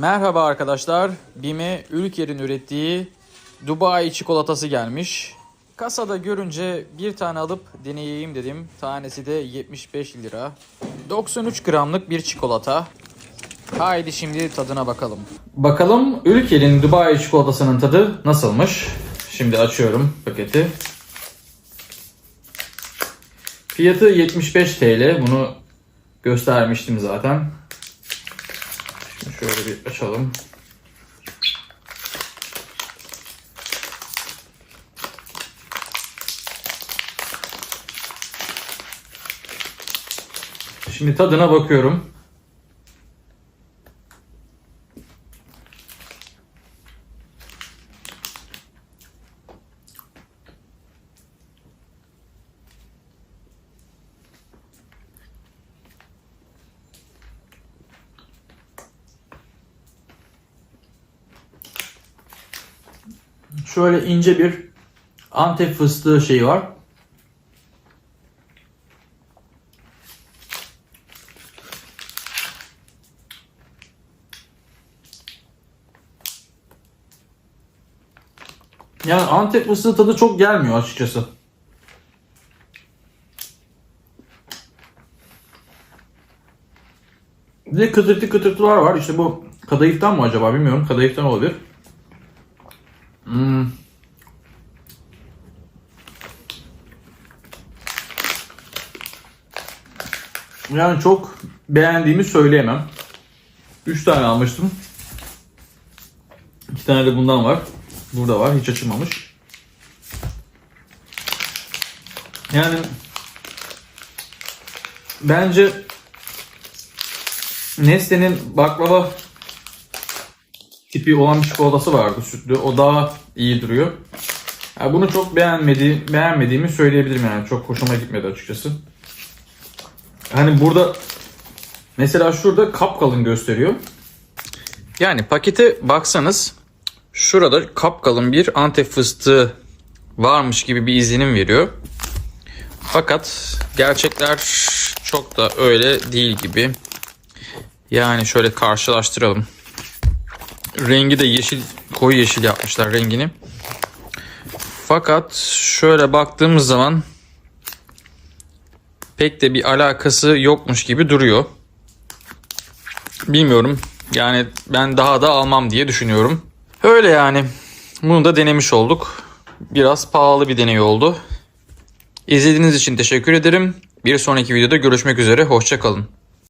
Merhaba arkadaşlar. BİM'e Ülker'in ürettiği Dubai çikolatası gelmiş. Kasada görünce bir tane alıp deneyeyim dedim. Tanesi de 75 lira. 93 gramlık bir çikolata. Haydi şimdi tadına bakalım. Bakalım Ülker'in Dubai çikolatasının tadı nasılmış? Şimdi açıyorum paketi. Fiyatı 75 TL. Bunu göstermiştim zaten. Şöyle bir açalım. Şimdi tadına bakıyorum. Şöyle ince bir Antep fıstığı şeyi var. Yani Antep fıstığı tadı çok gelmiyor açıkçası. Bir de kıtırtı kıtırtılar var. İşte bu kadayıftan mı acaba bilmiyorum. Kadayıftan olabilir. Hmm. Yani çok beğendiğimi söyleyemem. 3 tane almıştım. 2 tane de bundan var. Burada var. Hiç açılmamış. Yani bence Nestle'nin baklava tipi olan bir çikolatası vardı sütlü. O daha iyi duruyor. Yani bunu çok beğenmedi, beğenmediğimi söyleyebilirim yani. Çok hoşuma gitmedi açıkçası. Hani burada mesela şurada kapkalın gösteriyor. Yani pakete baksanız şurada kapkalın bir antep fıstığı varmış gibi bir izlenim veriyor. Fakat gerçekler çok da öyle değil gibi. Yani şöyle karşılaştıralım. Rengi de yeşil, koyu yeşil yapmışlar rengini. Fakat şöyle baktığımız zaman pek de bir alakası yokmuş gibi duruyor. Bilmiyorum. Yani ben daha da almam diye düşünüyorum. Öyle yani. Bunu da denemiş olduk. Biraz pahalı bir deney oldu. İzlediğiniz için teşekkür ederim. Bir sonraki videoda görüşmek üzere. Hoşçakalın.